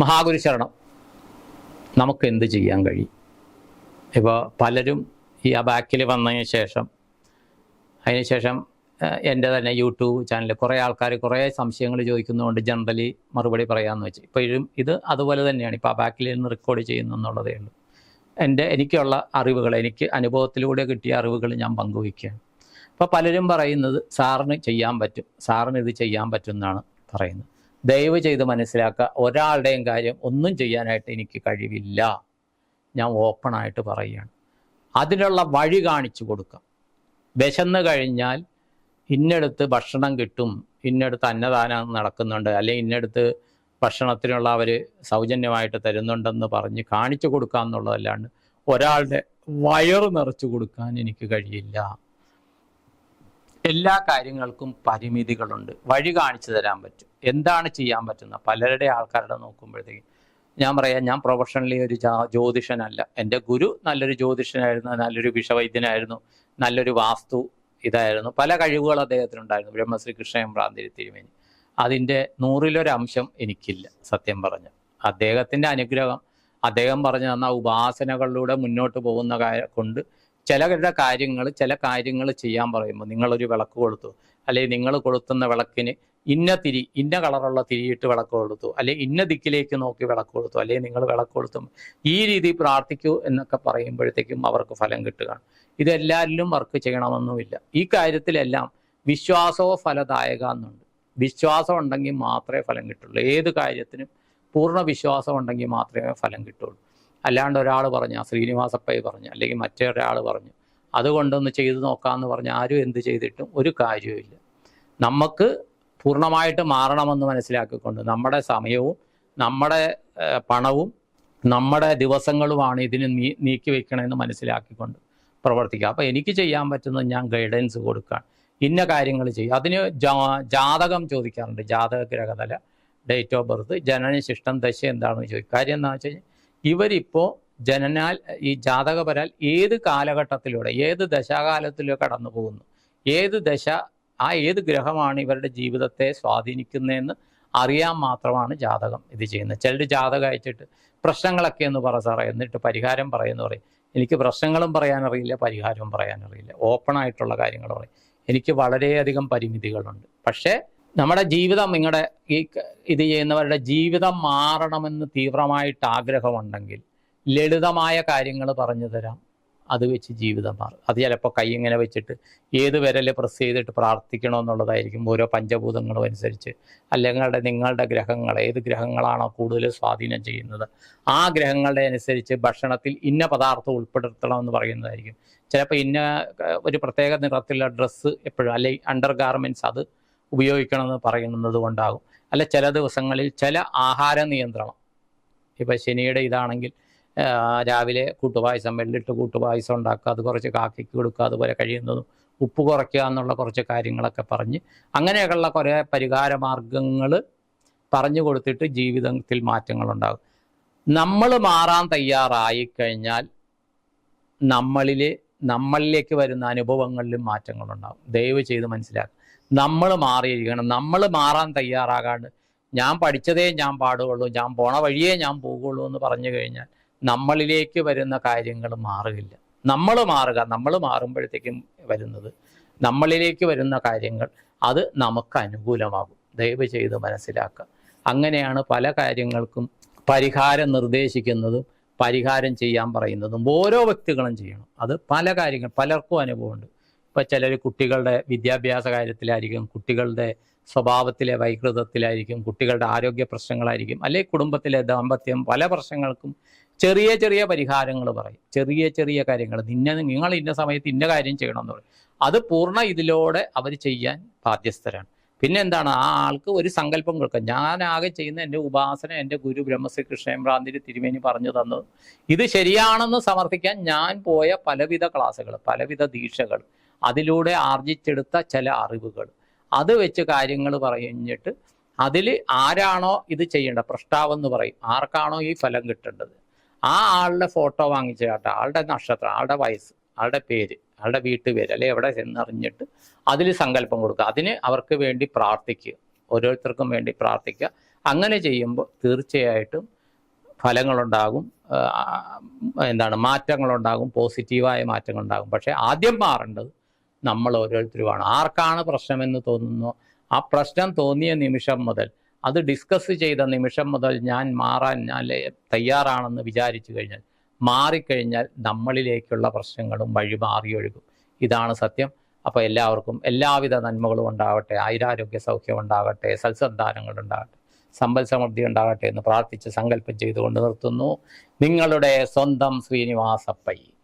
മഹാഗുരു ശരണം നമുക്ക് എന്ത് ചെയ്യാൻ കഴിയും? ഇപ്പോൾ പലരും ഈ ആ ബാക്കിൽ വന്നതിന് ശേഷം അതിനുശേഷം ശേഷം എന്റെ തന്നെ യൂട്യൂബ് ചാനൽ കുറേ ആൾക്കാർ കുറേ സംശയങ്ങൾ ചോദിക്കുന്നതുകൊണ്ട് ജനറലി മറുപടി പറയാമെന്ന് വെച്ച്. ഇപ്പോഴും ഇത് അതുപോലെ തന്നെയാണ്. ഇപ്പോൾ ആ ബാക്കിൽ നിന്ന് റെക്കോർഡ് ചെയ്യുന്നു എന്നുള്ളതേ ഉള്ളൂ. എന്റെ എനിക്കുള്ള അറിവുകൾ എനിക്ക് അനുഭവത്തിലൂടെ കിട്ടിയ അറിവുകൾ ഞാൻ പങ്കുവയ്ക്കുകയാണ്. അപ്പോൾ പലരും പറയുന്നത് സാറിന് ചെയ്യാൻ പറ്റും. സാറിന് ഇത് ചെയ്യാൻ പറ്റും എന്നാണ് പറയുന്നത്. ദയവ് ചെയ്ത് മനസ്സിലാക്കുക ഒരാളുടെയും കാര്യം ഒന്നും ചെയ്യാനായിട്ട് എനിക്ക് കഴിവില്ല. ഞാൻ ഓപ്പണായിട്ട് പറയുകയാണ്. അതിനുള്ള വഴി കാണിച്ചു കൊടുക്കാം. വിശന്ന് കഴിഞ്ഞാൽ ഇന്നടുത്ത് ഭക്ഷണം കിട്ടും. ഇന്നടുത്ത് അന്നദാനം നടക്കുന്നുണ്ട്. അല്ലെങ്കിൽ ഇന്നടുത്ത് ഭക്ഷണത്തിനുള്ള അവർ സൗജന്യമായിട്ട് തരുന്നുണ്ടെന്ന് പറഞ്ഞ് കാണിച്ചു കൊടുക്കുക എന്നുള്ളതല്ലാണ്ട് ഒരാളുടെ വയറ് നിറച്ചു കൊടുക്കാൻ എനിക്ക് കഴിയില്ല. എല്ലാ കാര്യങ്ങൾക്കും പരിമിതികളുണ്ട്. വഴി കാണിച്ചു തരാൻ പറ്റും. എന്താണ് ചെയ്യാൻ പറ്റുന്നത്? പലരുടെ ആൾക്കാരുടെ നോക്കുമ്പോഴത്തേക്കും ഞാൻ പറയാം ഞാൻ പ്രൊഫഷണലി ഒരു ജ്യോതിഷനല്ല. എന്റെ ഗുരു നല്ലൊരു ജ്യോതിഷനായിരുന്നു നല്ലൊരു വിഷവൈദ്യനായിരുന്നു നല്ലൊരു വാസ്തു ഇതായിരുന്നു. പല കഴിവുകൾ അദ്ദേഹത്തിനുണ്ടായിരുന്നു. ബ്രഹ്മശ്രീ കൃഷ്ണൻ ഭ്രാന്തിരി തിരുമേനി. അതിന്റെ നൂറിലൊരംശം എനിക്കില്ല സത്യം പറഞ്ഞ. അദ്ദേഹത്തിന്റെ അനുഗ്രഹം അദ്ദേഹം പറഞ്ഞു തന്ന ഉപാസനകളിലൂടെ മുന്നോട്ട് പോകുന്ന കൊണ്ട് ചിലരുടെ കാര്യങ്ങൾ ചില കാര്യങ്ങൾ ചെയ്യാൻ പറയുമ്പോൾ നിങ്ങളൊരു വിളക്ക് കൊടുത്തു. അല്ലെങ്കിൽ നിങ്ങൾ കൊളുത്തുന്ന വിളക്കിന് ഇന്ന തിരി ഇന്ന കളറുള്ള തിരിയിട്ട് വിളക്ക് കൊടുത്തു. അല്ലെങ്കിൽ ഇന്ന ദിക്കിലേക്ക് നോക്കി വിളക്ക് കൊടുത്തു. അല്ലെങ്കിൽ നിങ്ങൾ വിളക്ക് കൊളുത്തും ഈ രീതി പ്രാർത്ഥിക്കൂ എന്നൊക്കെ പറയുമ്പോഴത്തേക്കും അവർക്ക് ഫലം കിട്ടുകയാണ്. ഇതെല്ലാവരിലും വർക്ക് ചെയ്യണമെന്നുമില്ല ഈ കാര്യത്തിലെല്ലാം വിശ്വാസവും ഫലദായക എന്നുണ്ട്. വിശ്വാസം ഉണ്ടെങ്കിൽ മാത്രമേ ഫലം കിട്ടുള്ളൂ. ഏത് കാര്യത്തിനും പൂർണ വിശ്വാസം ഉണ്ടെങ്കിൽ മാത്രമേ ഫലം കിട്ടുള്ളൂ അല്ലാണ്ട് ഒരാൾ പറഞ്ഞു ആ ശ്രീനിവാസപ്പൈ പറഞ്ഞു അല്ലെങ്കിൽ മറ്റൊരാൾ പറഞ്ഞു അതുകൊണ്ടൊന്ന് ചെയ്തു നോക്കാമെന്ന് പറഞ്ഞ് ആരും എന്ത് ചെയ്തിട്ടും ഒരു കാര്യവുമില്ല. നമുക്ക് പൂർണമായിട്ട് മാറണമെന്ന് മനസ്സിലാക്കിക്കൊണ്ട് നമ്മുടെ സമയവും നമ്മുടെ പണവും നമ്മുടെ ദിവസങ്ങളുമാണ് ഇതിന് നീ നീക്കി വയ്ക്കണമെന്ന് മനസ്സിലാക്കിക്കൊണ്ട് പ്രവർത്തിക്കുക. അപ്പോൾ എനിക്ക് ചെയ്യാൻ പറ്റുന്നത് ഞാൻ ഗൈഡൻസ് കൊടുക്കുകയാണ് ഇന്ന കാര്യങ്ങൾ ചെയ്യും. അതിന് ജാതകം ചോദിക്കാറുണ്ട്. ജാതക ഗ്രഹതല ഡേറ്റ് ഓഫ് ബർത്ത് ജനനശിഷ്ടം ദശ എന്താണെന്ന് ചോദിക്കും. കാര്യം എന്താണെന്ന് വെച്ച് കഴിഞ്ഞാൽ ഇവരിപ്പോൾ ജനനാൽ ഈ ജാതകപരാൽ ഏത് കാലഘട്ടത്തിലൂടെ ഏത് ദശാകാലത്തിലൂടെ കടന്നു പോകുന്നു? ഏത് ദശ ആ ഏത് ഗ്രഹമാണ് ഇവരുടെ ജീവിതത്തെ സ്വാധീനിക്കുന്നതെന്ന് അറിയാൻ മാത്രമാണ് ജാതകം ഇത് ചെയ്യുന്നത്. ചിലർ ജാതകം അയച്ചിട്ട് പ്രശ്നങ്ങളൊക്കെ എന്ന് പറ സാറേ എന്നിട്ട് പരിഹാരം പറയുന്നു പറയും. എനിക്ക് പ്രശ്നങ്ങളും പറയാനറിയില്ല പരിഹാരവും പറയാനറിയില്ല. ഓപ്പൺ ആയിട്ടുള്ള കാര്യങ്ങൾ പറയും. എനിക്ക് വളരെയധികം പരിമിതികളുണ്ട്. പക്ഷേ നമ്മുടെ ജീവിതം നിങ്ങളുടെ ഈ ഇത് ചെയ്യുന്നവരുടെ ജീവിതം മാറണമെന്ന് തീവ്രമായിട്ട് ആഗ്രഹമുണ്ടെങ്കിൽ ലളിതമായ കാര്യങ്ങൾ പറഞ്ഞു തരാം. അത് വെച്ച് ജീവിതം മാറും. അത് ചിലപ്പോൾ കൈ ഇങ്ങനെ വെച്ചിട്ട് ഏത് വിരൽ പ്രസ് ചെയ്തിട്ട് പ്രാർത്ഥിക്കണമെന്നുള്ളതായിരിക്കും ഓരോ പഞ്ചഭൂതങ്ങളും അനുസരിച്ച്. അല്ലെങ്കിൽ നിങ്ങളുടെ ഗ്രഹങ്ങൾ ഏത് ഗ്രഹങ്ങളാണോ കൂടുതൽ സ്വാധീനം ചെയ്യുന്നത്? ആ ഗ്രഹങ്ങളുടെ അനുസരിച്ച് ഭക്ഷണത്തിൽ ഇന്ന പദാർത്ഥം ഉൾപ്പെടുത്തണമെന്ന് പറയുന്നതായിരിക്കും. ചിലപ്പോൾ ഇന്ന ഒരു പ്രത്യേക നിറത്തിലുള്ള ഡ്രസ്സ് എപ്പോഴും അല്ലെങ്കിൽ അണ്ടർ ഗാർമെന്റ്സ് അത് ഉപയോഗിക്കണമെന്ന് പറയുന്നത് കൊണ്ടാകും. അല്ല ചില ദിവസങ്ങളിൽ ചില ആഹാര നിയന്ത്രണം. ഇപ്പം ശനിയുടെ ഇതാണെങ്കിൽ രാവിലെ കൂട്ടുപായസം വെള്ളിട്ട് കൂട്ടുപായസം ഉണ്ടാക്കുക അത് കുറച്ച് കാക്കിക്ക് കൊടുക്കുക അതുപോലെ കഴിയുന്നതും ഉപ്പ് കുറയ്ക്കുക എന്നുള്ള കുറച്ച് കാര്യങ്ങളൊക്കെ പറഞ്ഞ് അങ്ങനെയൊക്കെയുള്ള കുറേ പരിഹാര മാർഗങ്ങൾ പറഞ്ഞു കൊടുത്തിട്ട് ജീവിതത്തിൽ മാറ്റങ്ങളുണ്ടാകും. നമ്മൾ മാറാൻ തയ്യാറായി കഴിഞ്ഞാൽ നമ്മളിൽ നമ്മളിലേക്ക് വരുന്ന അനുഭവങ്ങളിലും മാറ്റങ്ങളുണ്ടാകും. ദയവ് ചെയ്ത് മനസ്സിലാക്കുക. നമ്മൾ മാറിയിരിക്കണം. നമ്മൾ മാറാൻ തയ്യാറാകാണ്ട് ഞാൻ പഠിച്ചതേ ഞാൻ പാടുകയുള്ളൂ ഞാൻ പോണ വഴിയേ ഞാൻ പോകുള്ളൂ എന്ന് പറഞ്ഞു കഴിഞ്ഞാൽ നമ്മളിലേക്ക് വരുന്ന കാര്യങ്ങൾ മാറുകയില്ല. നമ്മൾ മാറുക നമ്മൾ മാറുമ്പോഴത്തേക്കും വരുന്നത് നമ്മളിലേക്ക് വരുന്ന കാര്യങ്ങൾ അത് നമുക്ക് അനുകൂലമാകും. ദയവ് ചെയ്ത് മനസ്സിലാക്കുക. അങ്ങനെയാണ് പല കാര്യങ്ങൾക്കും പരിഹാരം നിർദ്ദേശിക്കുന്നതും പരിഹാരം ചെയ്യാൻ പറയുന്നതും ഓരോ വ്യക്തികളും ചെയ്യണം. അത് പല കാര്യങ്ങൾ പലർക്കും അനുഭവമുണ്ട്. ഇപ്പം ചിലർ കുട്ടികളുടെ വിദ്യാഭ്യാസ കാര്യത്തിലായിരിക്കും കുട്ടികളുടെ സ്വഭാവത്തിലെ വൈകൃതത്തിലായിരിക്കും കുട്ടികളുടെ ആരോഗ്യ പ്രശ്നങ്ങളായിരിക്കും അല്ലെങ്കിൽ കുടുംബത്തിലെ ദാമ്പത്യം പല പ്രശ്നങ്ങൾക്കും ചെറിയ ചെറിയ പരിഹാരങ്ങൾ പറയും. ചെറിയ ചെറിയ കാര്യങ്ങൾ. ഇന്ന നിങ്ങൾ ഇന്ന സമയത്ത് ഇന്ന കാര്യം ചെയ്യണമെന്ന് പറയും. അത് പൂർണ ഇതിലൂടെ അവർ ചെയ്യാൻ ബാധ്യസ്ഥരാണ്. പിന്നെ എന്താണ്? ആ ആൾക്ക് ഒരു സങ്കല്പം കൊടുക്കുക ഞാനാകെ ചെയ്യുന്ന എന്റെ ഉപാസന എന്റെ ഗുരു ബ്രഹ്മശ്രീ കൃഷ്ണയമ്രാന്തിരി തിരുമേനി പറഞ്ഞു തന്നത് ഇത് ശരിയാണെന്ന് സമർത്ഥിക്കാൻ ഞാൻ പോയ പലവിധ ക്ലാസ്സുകൾ പലവിധ ദീക്ഷകൾ അതിലൂടെ ആർജിച്ചെടുത്ത ചില അറിവുകൾ. അത് വെച്ച് കാര്യങ്ങൾ പറഞ്ഞിട്ട് അതിൽ ആരാണോ ഇത് ചെയ്യേണ്ടത് പ്രഷ്ടാവെന്ന് പറയും. ആർക്കാണോ ഈ ഫലം കിട്ടേണ്ടത്? ആ ആളുടെ ഫോട്ടോ വാങ്ങിച്ചു കേട്ടോ. ആളുടെ നക്ഷത്രം ആളുടെ വയസ്സ് ആളുടെ പേര് ആളുടെ വീട്ടുപേര് അല്ലെ എവിടെ ചെന്നറിഞ്ഞിട്ട് അതിൽ സങ്കല്പം കൊടുക്കുക. അതിന് അവർക്ക് വേണ്ടി പ്രാർത്ഥിക്കുക. ഓരോരുത്തർക്കും വേണ്ടി പ്രാർത്ഥിക്കുക. അങ്ങനെ ചെയ്യുമ്പോൾ തീർച്ചയായിട്ടും ഫലങ്ങളുണ്ടാകും. എന്താണ്? മാറ്റങ്ങളുണ്ടാകും. പോസിറ്റീവായ മാറ്റങ്ങളുണ്ടാകും. പക്ഷേ ആദ്യം മാറേണ്ടത് നമ്മൾ ഓരോരുത്തരുമാണ് ആർക്കാണ് പ്രശ്നമെന്ന് തോന്നുന്നു? ആ പ്രശ്നം തോന്നിയ നിമിഷം മുതൽ അത് ഡിസ്കസ് ചെയ്ത നിമിഷം മുതൽ ഞാൻ മാറാൻ ഞാൻ തയ്യാറാണെന്ന് വിചാരിച്ചു കഴിഞ്ഞാൽ മാറിക്കഴിഞ്ഞാൽ നമ്മളിലേക്കുള്ള പ്രശ്നങ്ങളും വഴി മാറിയൊഴുകും ഇതാണ് സത്യം. അപ്പോൾ എല്ലാവർക്കും എല്ലാവിധ നന്മകളും ഉണ്ടാവട്ടെ. ആയുരാരോഗ്യ സൗഖ്യം ഉണ്ടാകട്ടെ സൽസന്താനങ്ങൾ ഉണ്ടാകട്ടെ സമ്പൽ സമൃദ്ധി ഉണ്ടാകട്ടെ എന്ന് പ്രാർത്ഥിച്ച് സങ്കല്പം ചെയ്തുകൊണ്ട് നിർത്തുന്നു. നിങ്ങളുടെ സ്വന്തം ശ്രീനിവാസപ്പയ്യ